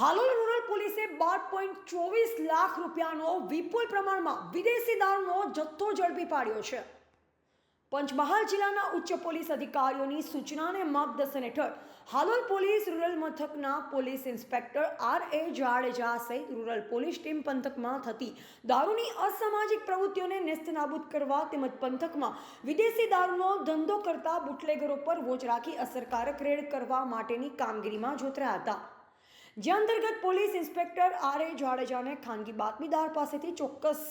Halol rural પોલીસે બાર point ચોવીસ લાખ રૂપિયાનો વિપુલ પ્રમાણમાં વિદેશી દારૂનો જથ્થો ઝડપી પાડ્યો છે. પંચમહાલ જિલ્લાના ઉચ્ચ પોલીસ અધિકારીઓની સૂચનાને માર્ગદર્શન હેઠળ હાલોલ પોલીસ રૂરલ મથકના police inspector R A Jadeja સહિત રૂરલ પોલીસ ટીમ પંથકમાં થતી દારૂની અસામાજિક પ્રવૃત્તિઓને નેસ્તનાબૂદ કરવા તેમજ પંથકમાં વિદેશી દારૂનો ધંધો કરતા બુટલેગરો પર વોચ રાખી અસરકારક રેડ કરવા માટેની કામગીરીમાં જોતરાયા હતા. જે અંતર્ગત પોલીસ ઇન્સ્પેક્ટર આર એ જાડેજાને ખાનગી બાતમીદાર પાસેથી ચોક્કસ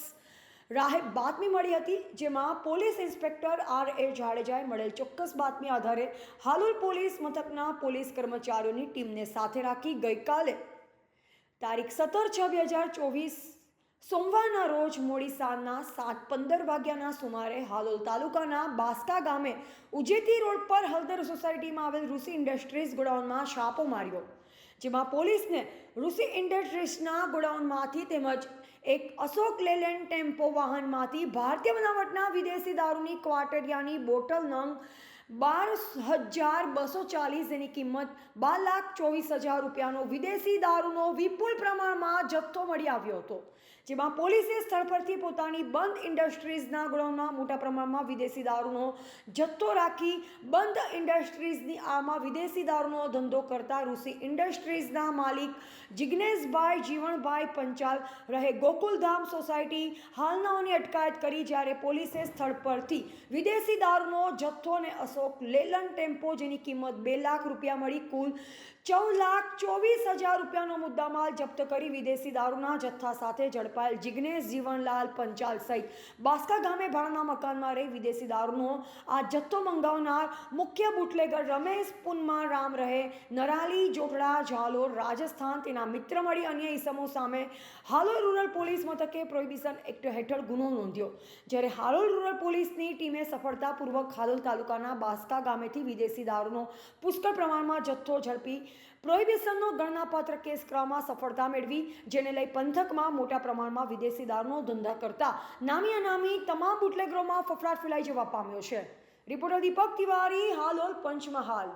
રાહે બાતમી મળી હતી, જેમાં પોલીસ ઇન્સ્પેક્ટર આર એ જાડેજાએ મળેલ ચોક્કસ બાતમી આધારે હાલોલ પોલીસ મથકના પોલીસ કર્મચારીઓની ટીમને સાથે રાખી ગઈકાલે તારીખ સત્તર છ બે હજાર ચોવીસ સોમવારના રોજ મોડી સાંજના સાત પંદર વાગ્યાના સુમારે હાલોલ તાલુકાના બાસ્કા ગામે ઉજેતી રોડ પર હળદર સોસાયટીમાં આવેલ ઋષિ ઇન્ડસ્ટ્રીઝ ગોડાઉનમાં છાપો માર્યો, જેમાં પોલીસને ઋષિ ઇન્ડસ્ટ્રીઝના ગોડાઉનમાંથી તેમજ એક અશોક લેલેન્ડ ટેમ્પો વાહનમાંથી ભારતીય બનાવટના વિદેશી દારૂની ક્વાટરિયાની બોટલ નંગ બાર હજાર બસો ચાલીસ એની કિંમત બાર લાખ ચોવીસ હજાર રૂપિયાનો વિદેશી દારૂનો વિપુલ પ્રમાણમાં જથ્થો મળી આવ્યો હતો, જેમાં પોલીસે સ્થળ પરથી પોતાની બંધ ઇન્ડસ્ટ્રીઝના ગોડાઉનમાં મોટા પ્રમાણમાં વિદેશી દારૂનો જથ્થો રાખી બંધ ઇન્ડસ્ટ્રીઝની આમાં વિદેશી દારૂનો ધંધો કરતા ઋષિ ઇન્ડસ્ટ્રીઝના માલિક જિજ્ઞેશભાઈ જીવણભાઈ પંચાલ રહે ગોકુલધામ સોસાયટી હાલનાઓની અટકાયત કરી જ્યારે પોલીસે સ્થળ પરથી વિદેશી દારૂનો જથ્થો અને અશોક લેલન ટેમ્પો, જેની કિંમત બે લાખ રૂપિયા મળી. કુલ ચૌદ લાખ ચોવીસ હજાર રૂપિયાનો મુદ્દામાલ જપ્ત કરી વિદેશી દારૂના જથ્થા સાથે ઝડપાયેલ જિગ્નેશ જીવનલાલ પંચાલ સહિત બાસ્કા ગામે ભાડાના મકાનમાં રહી વિદેશી દારૂનો આ જથ્થો મંગાવનાર મુખ્ય બુટલેગર રમેશ પુનમાં રામ રહે. નરાલી જોટડા ઝાલોર, રાજસ્થાન તેના મિત્ર મળી અન્ય ઇસમો સામે હાલોલ રૂરલ પોલીસ મથકે પ્રોહિબિશન એક્ટ હેઠળ ગુનો નોંધ્યો. જ્યારે હાલોલ રૂરલ પોલીસની ટીમે સફળતાપૂર્વક હાલોલ તાલુકાના બાસ્કા ગામેથી વિદેશી દારૂનો પુષ્કળ પ્રમાણમાં જથ્થો ઝડપી પ્રોહિબિશનનો ગણનાપાત્ર કેસ કરવામાં સફળતા મેળવી, જેને લઈ પંથકમાં મોટા પ્રમાણમાં વિદેશી દારૂનો ધંધા કરતા નામી અનામી તમામ બુટલેગરોમાં ફફડાટ ફેલાઈ જવા પામ્યો છે. રિપોર્ટર દીપક તિવારી, હાલોલ, પંચમહાલ.